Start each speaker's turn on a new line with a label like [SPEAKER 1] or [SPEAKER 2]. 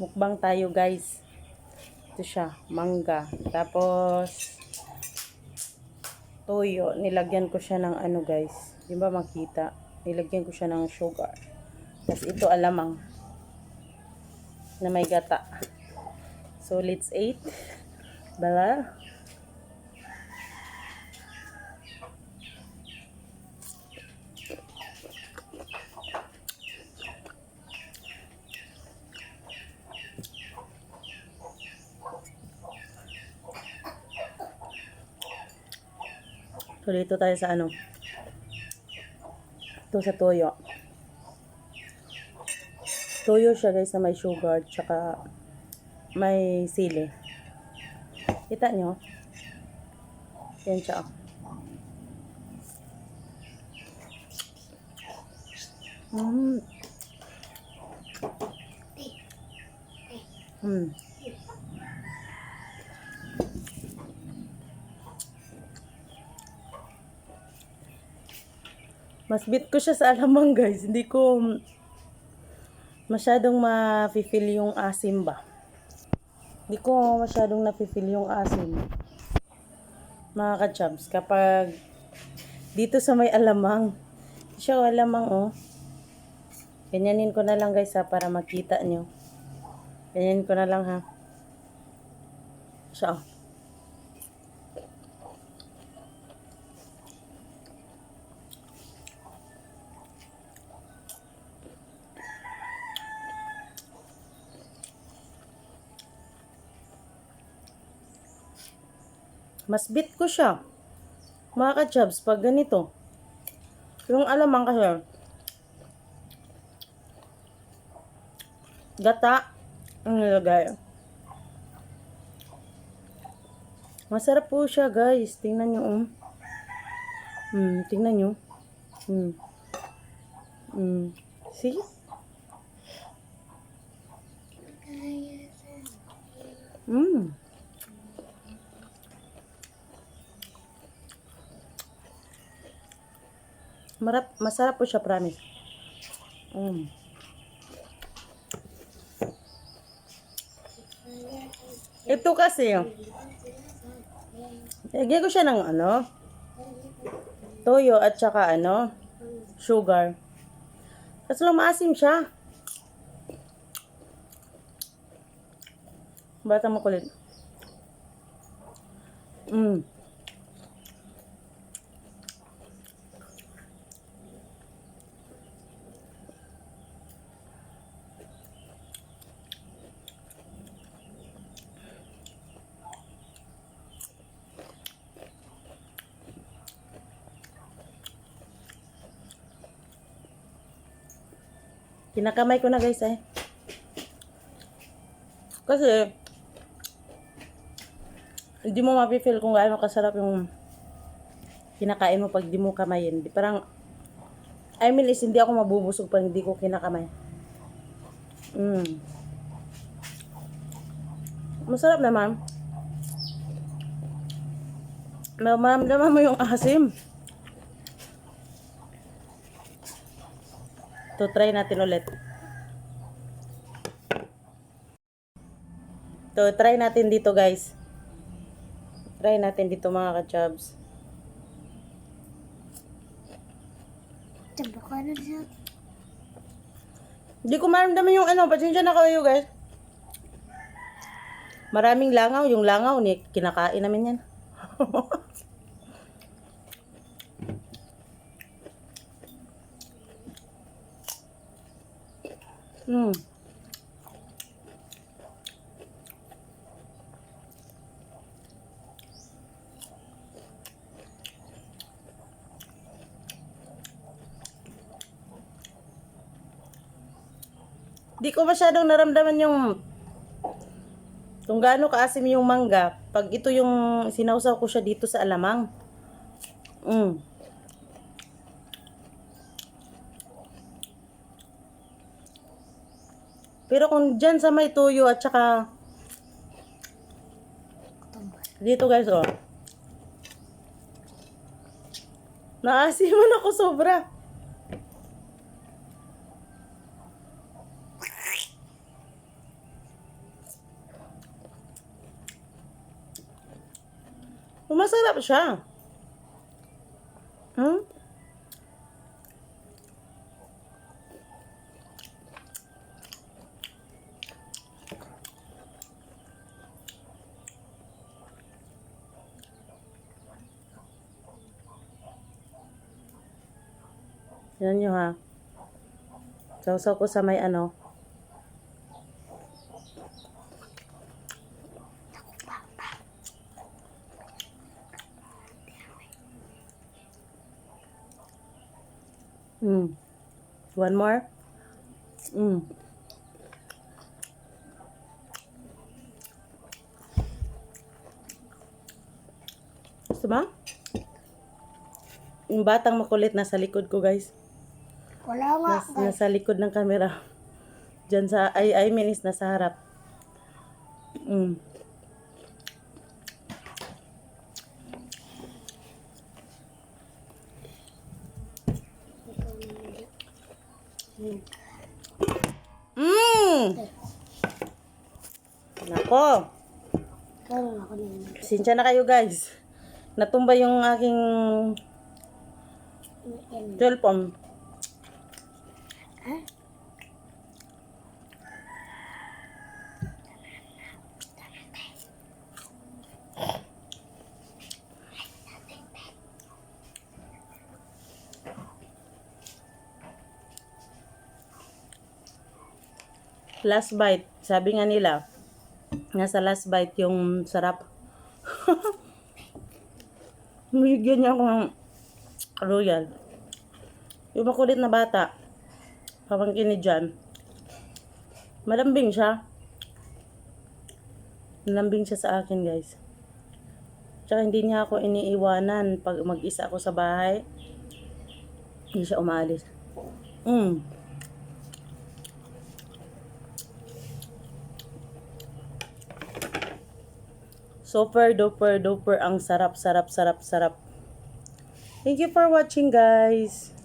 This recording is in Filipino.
[SPEAKER 1] Mukbang tayo guys. Ito siya, mangga. Tapos, toyo. Nilagyan ko siya ng ano guys. Di ba makita? Nilagyan ko siya ng sugar. Tapos ito alamang. Na may gata. So, let's eat. Bala. So, dito tayo sa ano. Ito sa toyo. Toyo siya guys na may sugar tsaka may sili. Kita nyo? Yan siya. oh. Mm. Mas bit ko siya sa alamang guys. Hindi ko masyadong ma-feel yung asim ba. Hindi ko masyadong na-feel yung asim. Mga ka-chubs, kapag dito sa may alamang, siya alamang oh. Ganyanin ko na lang guys ha, para makita nyo. Ganyanin ko na lang ha. Siya oh. Mas bit ko siya. Mga ka-chubs, pag ganito. Yung alamang kasi, gata ang nilagay. Masarap po siya, guys. Tingnan nyo, um. Hmm, tingnan nyo. Hmm. Hmm. See? Hmm. Marap, masarap po siya, promise. Mm. Ito kasi, lagyan ko siya ng ano, toyo at saka ano, sugar. Tapos lang maasim siya. Bata makulit. Mm. Kinakamay ko na guys eh. Kasi, hindi mo mapifeel kung gaano kasarap yung kinakain mo pag di mo kamayin. Di, parang, I mean is hindi ako mabubusog pag hindi ko kinakamay. Mm. Masarap naman. Maramdaman mo yung asim. To try natin ulit. To try natin dito guys. Try natin dito mga ka-chubs. Hindi ko maramdaman yung ano, pasensya na kayo guys. Maraming langaw, yung langaw ni kinakain namin yan. mm. Di ko masyadong naramdaman yung kung gaano kaasim yung mangga pag ito yung sinausaw ko siya dito sa alamang. Mm. Pero kung dyan sa may tuyo at saka dito guys, oh. Naasiman ako sobra. Masarap siya. Hmm? Yan nyo ha. Sausaw ko sa may ano. Mm. One more? Mm. Gusto mo? Yung batang makulit nasa likod ko, guys.
[SPEAKER 2] Wala nga.
[SPEAKER 1] Nas, nasa likod ng camera. Diyan sa, ay, I mean is nasa harap. Mm. Mm! Nako. Sinsya na kayo guys. Natumba yung aking cellphone. Last bite. Sabi nga nila, nasa last bite yung sarap. Bigyan niya ako ng royal. Yung makulit na bata, pamangkin ni John, malambing siya. Malambing siya sa akin, guys. Tsaka hindi niya ako iniiwanan pag mag-isa ako sa bahay. Hindi siya umaalis. Mm. Super duper duper ang sarap sarap sarap sarap. Thank you for watching guys.